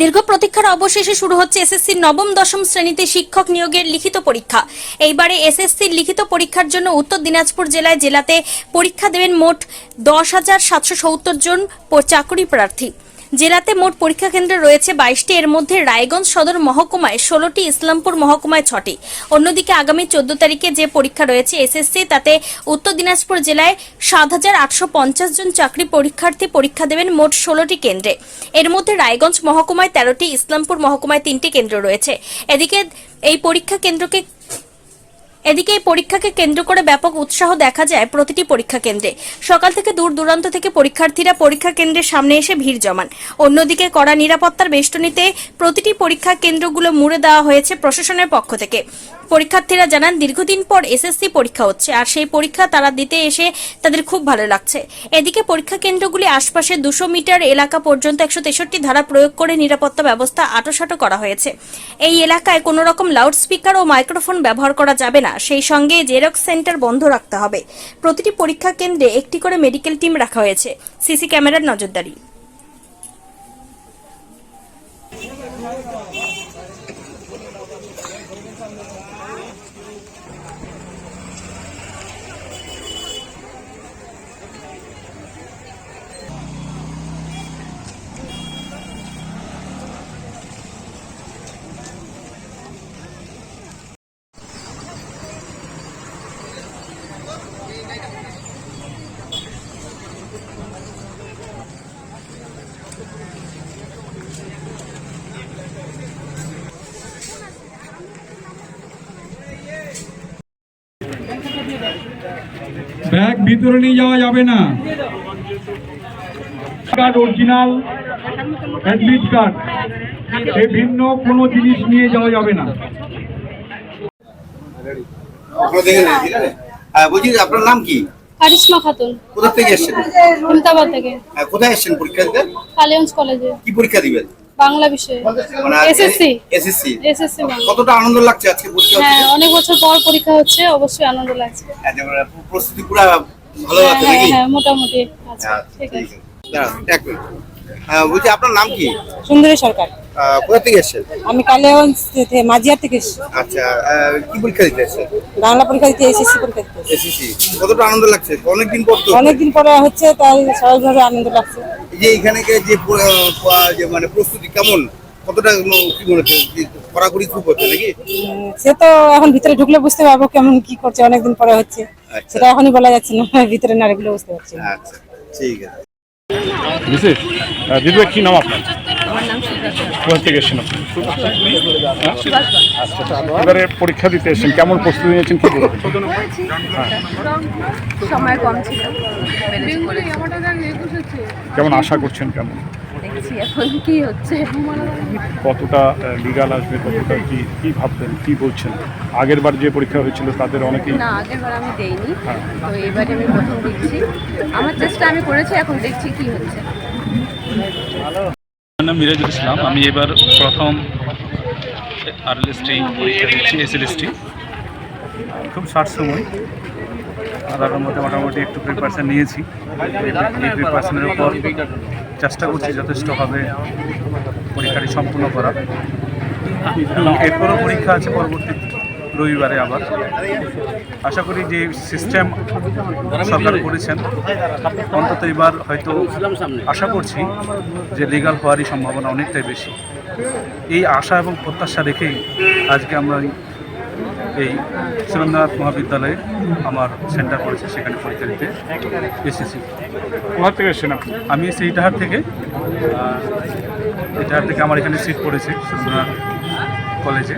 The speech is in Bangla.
দীর্ঘ প্রতীক্ষার অবশেষে শুরু হচ্ছে এসএসসি নবম, দশম শ্রেণীতে শিক্ষক নিয়োগের লিখিত পরীক্ষা। এইবারে এসএসসির লিখিত পরীক্ষার জন্য উত্তর দিনাজপুর জেলায় জেলাতে পরীক্ষা দেবেন মোট দশ হাজার সাতশো সত্তর জন চাকরি প্রার্থী। জেলাতে মোট পরীক্ষা কেন্দ্র রয়েছে বাইশটি। এর মধ্যে রায়গঞ্জ সদর মহকুমায় ষোলোটি, ইসলামপুর মহকুমায় ছটি। অন্যদিকে আগামী চোদ্দ তারিখে যে পরীক্ষা রয়েছে এসএসসি, তাতে উত্তর দিনাজপুর জেলায় সাত হাজার আটশো পঞ্চাশ জন চাকরি পরীক্ষার্থী পরীক্ষা দেবেন মোট ষোলোটি কেন্দ্রে। এর মধ্যে রায়গঞ্জ মহকুমায় তেরোটি, ইসলামপুর মহকুমায় তিনটি কেন্দ্র রয়েছে। এদিকে এই পরীক্ষা কেন্দ্রকে এদিকে এই পরীক্ষাকে কেন্দ্র করে ব্যাপক উৎসাহ দেখা যায় প্রতিটি পরীক্ষা কেন্দ্রে। সকাল থেকে দূর দূরান্ত থেকে পরীক্ষার্থীরা পরীক্ষা কেন্দ্রের সামনে এসে ভিড় জমান। অন্যদিকে কড়া নিরাপত্তার বেষ্টনীতে প্রতিটি পরীক্ষা কেন্দ্রগুলো মুড়ে দেওয়া হয়েছে প্রশাসনের পক্ষ থেকে। পরীক্ষার্থীরা জানান, দীর্ঘদিন পর এসএসসি পরীক্ষা হচ্ছে, আর সেই পরীক্ষা তারা দিতে এসে তাদের খুব ভালো লাগছে। এদিকে পরীক্ষা কেন্দ্রগুলি আশপাশে দুশো মিটার এলাকা পর্যন্ত একশো তেষট্টি ধারা প্রয়োগ করে নিরাপত্তা ব্যবস্থা আটোসাটো করা হয়েছে। এই এলাকায় কোনো রকম লাউডস্পিকার ও মাইক্রোফোন ব্যবহার করা যাবে না। সেই সঙ্গে জেরক্স সেন্টার বন্ধ রাখতে হবে। প্রতিটি পরীক্ষা কেন্দ্রে একটি করে মেডিকেল টিম রাখা হয়েছে। সিসি ক্যামেরার নজরদারি। ব্যাগ ভিতরে নিয়ে যাওয়া যাবে না। কার্ড অরিজিনাল অ্যাডমিট কার্ড এ ভিন্ন কোনো জিনিস নিয়ে যাওয়া যাবে না। আপনারা হ্যাঁ, বলছি আপনার নাম কি? কারিশ্মা খাতুন। কোথা থেকে এসেছেন? থেকে। হ্যাঁ, কোথায় এসেছেন পরীক্ষা দিতে? কালিগঞ্জ কলেজে। কি পরীক্ষা দিবেন? বাংলা বিষয়ে। মানে এসএসসি। এসএসসি। এসএসসি বাংলা কতটা আনন্দ লাগছে আজকে পরীক্ষা হ্যাঁ অনেক বছর পর পরীক্ষা হচ্ছে অবশ্যই আনন্দ লাগছে। একেবারে প্রস্তুতি পুরো ভালো হ্যাঁ আছে হ্যাঁ নাকি? হ্যাঁ মোটামুটি আচ্ছা ঠিক আছে। এক মিনিট। হ্যাঁ, বলছি আপনার নাম কি? সুন্দরী সরকার। কোথা থেকে এসেছেন? আমি কালিয়াগঞ্জ থেকে মাঝিয়ার থেকে এসেছি। আচ্ছা কি পরীক্ষা দিতে এসেছেন? বাংলা পরীক্ষা দিতে এসএসসি পরীক্ষা দিতে এসএসসি। কতটা আনন্দ লাগছে? অনেকদিন পর তো। অনেকদিন পরে হচ্ছে তাই স্বাভাবিকভাবে আনন্দ লাগছে। যে এখানে যে যে মানে প্রস্তুতি কেমন? কতটা কি মনে হচ্ছে? কড়াকড়ি খুব হচ্ছে নাকি? সে তো এখন ভিতরে ঢুকলে বুঝতে পারব কেমন কি করছে অনেকদিন পরে হচ্ছে। আচ্ছা। সেটা এখনই বলা যাচ্ছে না ভিতরে না ঢুকলে বুঝতে পারছি। আচ্ছা ঠিক আছে। বিশেষ দিদি কি নাম আপনার কোথা থেকে এসেছেন? আপনি এবারে পরীক্ষা দিতে এসেছেন। কেমন প্রস্তুতি নিয়েছেন কি বলবেন? কেমন আশা করছেন কেমন? দেখছি এখন কি হচ্ছে। কতটা লিগাল আসবে কতটা কি কি ভাববেন কি বলছেন? আগের বার যে পরীক্ষা হয়েছিল তাদের অনেকেই না আগের বার আমি দেইনি। তো এবারে আমি প্রথম দিচ্ছি আমার চেষ্টা আমি করেছি এখন দেখছি কি হচ্ছে। আমার নাম মিরাজুল ইসলাম। আমি এবার প্রথম আরএলএসটি পরীক্ষা দিচ্ছি এসএলএসটি খুব শর্ট সময়। আধারের মধ্যে মোটামুটি একটু প্রিপারেশান নিয়েছি। এই প্রিপারেশনের উপর চেষ্টা করছি যথেষ্টভাবে পরীক্ষাটি সম্পূর্ণ করা। এরপরও পরীক্ষা আছে পরবর্তী রবিবারে আবার। আশা করি যে সিস্টেম সরকার করেছেন। অন্তত এবার হয়তো আশা করছি যে লিগাল হওয়ারই সম্ভাবনা অনেকটাই বেশি। এই আশা এবং প্রত্যাশা রেখেই আজকে আমরা এই সুরেন্দ্রনাথ মহাবিদ্যালয়ে আমার সেন্টার পড়েছে সেখানে পরীক্ষা দিতে এসেছি। কোথা থেকে এসেছেন আমি আমি সেইটাহার থেকে। এই এইটাহার থেকে আমার এখানে সিট পড়েছে সুরেন্দ্রনাথ কলেজে।